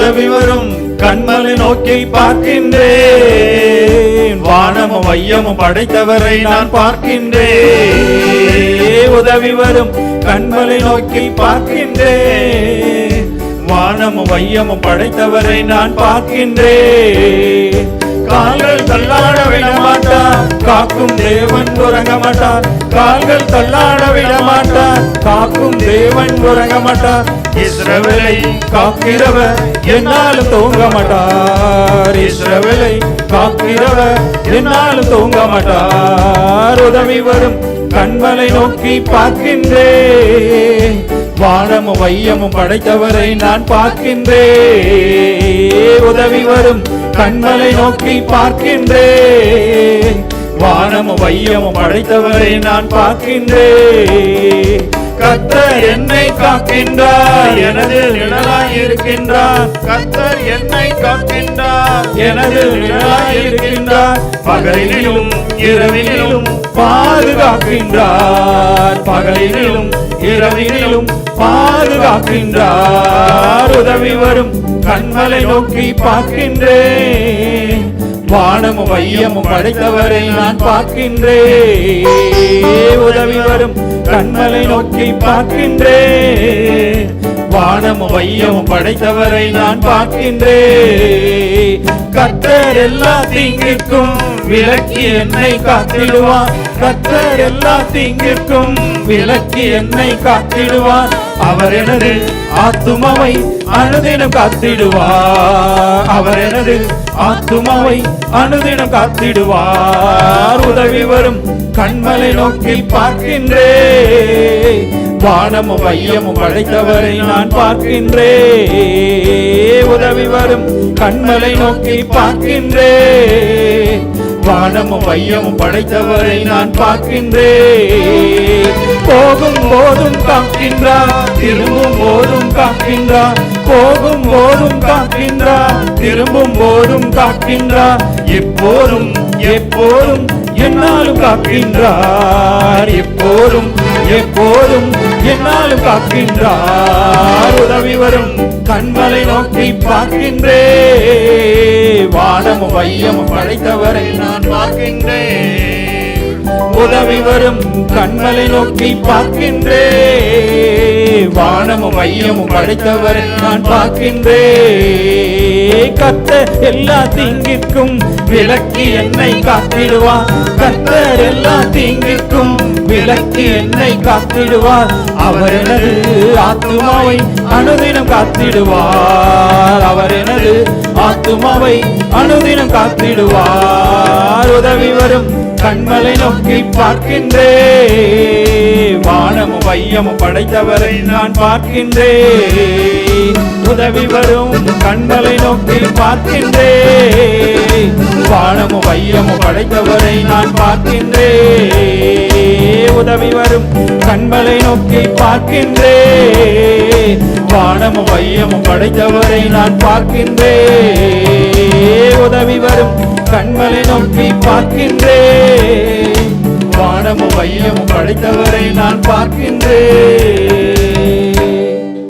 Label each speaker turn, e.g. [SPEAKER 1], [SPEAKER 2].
[SPEAKER 1] உதவி வரும் கண்மலை நோக்கி பார்க்கின்றேன். வானமும் வையமும் படைத்தவரை நான் பார்க்கின்றேன். உதவி வரும் கண்மலை நோக்கி பார்க்கின்றேன். வானமும் வையமும் படைத்தவரை நான் பார்க்கின்றேன். கால்கள் தள்ளாட காக்கும் தேவன் உறங்க மாட்டார். கால்கள் தள்ளாட விட மாட்டார். காக்கும் தேவன் உறங்க மாட்டார். இஸ்ரவேலை காக்கிறவர் என்னாலும் தூங்க மாட்டார். இஸ்ரவேலை காக்கிறவர் என்னாலும் தூங்க மாட்டார். உதவி வரும் கண்மலை நோக்கி பார்க்கின்றே வானமும் வையமும் படைத்தவரை நான் பார்க்கின்றே உதவி வரும் கண்மலை நோக்கி பார்க்கின்றே வானமும் வையமும் படைத்தவரை நான் பார்க்கின்றேன். கத்தர் என்னை காக்கின்றார் எனது நிழலாய் இருக்கின்றார் கத்தர் என்னை காக்கின்றார் எனது நிழலாய் இருக்கின்றார் பகலிலும் இரவிலும் பாதுகாக்கின்றார். பகலிலும் இரவிலும் பாதுகாக்கின்றார். உதவி வரும் கண்மலை நோக்கி பார்க்கின்றேன். வானமும் வையமும் படைத்தவரை நான் பார்க்கின்றேன். உதவி வரும் கண்மலை நோக்கி பார்க்கின்றேன். வானமும் வையமும் படைத்தவரை நான் பார்க்கின்றேன். கத்தர் எல்லா தீங்கிற்கும் விலக்கி என்னை காத்திடுவார். கத்தர் எல்லா தீங்கிற்கும் விலக்கி என்னை காத்திடுவார். அவர் எனது ஆத்துமாவை அனுதினம் காத்திடுவார். அவர் எனது ஆத்துமாவை அனுதினம் காத்திடுவார். உதவி வரும் கண்மலை நோக்கி பார்க்கின்றே. வானமும் வையமும் படைத்தவரை நான் பார்க்கின்றே. உதவி வரும் கண்மலை நோக்கி பார்க்கின்றே. வானமும் வையமும் படைத்தவரை நான் பார்க்கின்றே. போகும் போதும் காக்கின்றார் திரும்பும் போதும் காக்கின்றார். போகும் போதும் காக்கின்றார் திரும்பும் போதும் காக்கின்றார். எப்போதும் எப்போதும் என்னாலும் காக்கின்றார். எப்போதும் எப்போதும் என்னாலும் காக்கின்றார். உதவி வரும் கண்களை நோக்கி பார்க்கின்றே. வானமும் வையமும் படைத்தவரை நான் பார்க்கின்றேன் உதவி கண்மலை நோக்கி பார்க்கின்றே வானமும் வையமும் படைத்தவரை நான் பார்க்கின்றே கத்த எல்லா தீங்கிற்கும் விளக்கி என்னை காத்திடுவார். கத்தர் எல்லா தீங்கிற்கும் விளக்கி என்னை காத்திடுவார். அவர் எனது ஆத்துமாவை அனுதினம் காத்திடுவார். அவர் எனது ஆத்துமாவை அனுதினம் காத்திடுவார். உதவி வரும் கண்மலை நோக்கி பார்க்கின்றேன். வானமும் வையமும் படைத்தவரை நான் பார்க்கின்றேன். உதவி வரும் கண்மலை நோக்கி பார்க்கின்றே வானமும் வையமும் படைத்தவரை நான் பார்க்கின்றே உதவி வரும் கண்மலை நோக்கி பார்க்கின்றே வானமும் வையமும் படைத்தவரை நான் பார்க்கின்றேன். உதவி வரும் கண்மலை நோக்கி பார்க்கின்றேன். வானமும் வையமும் படைத்தவரை நான் பார்க்கின்றேன்.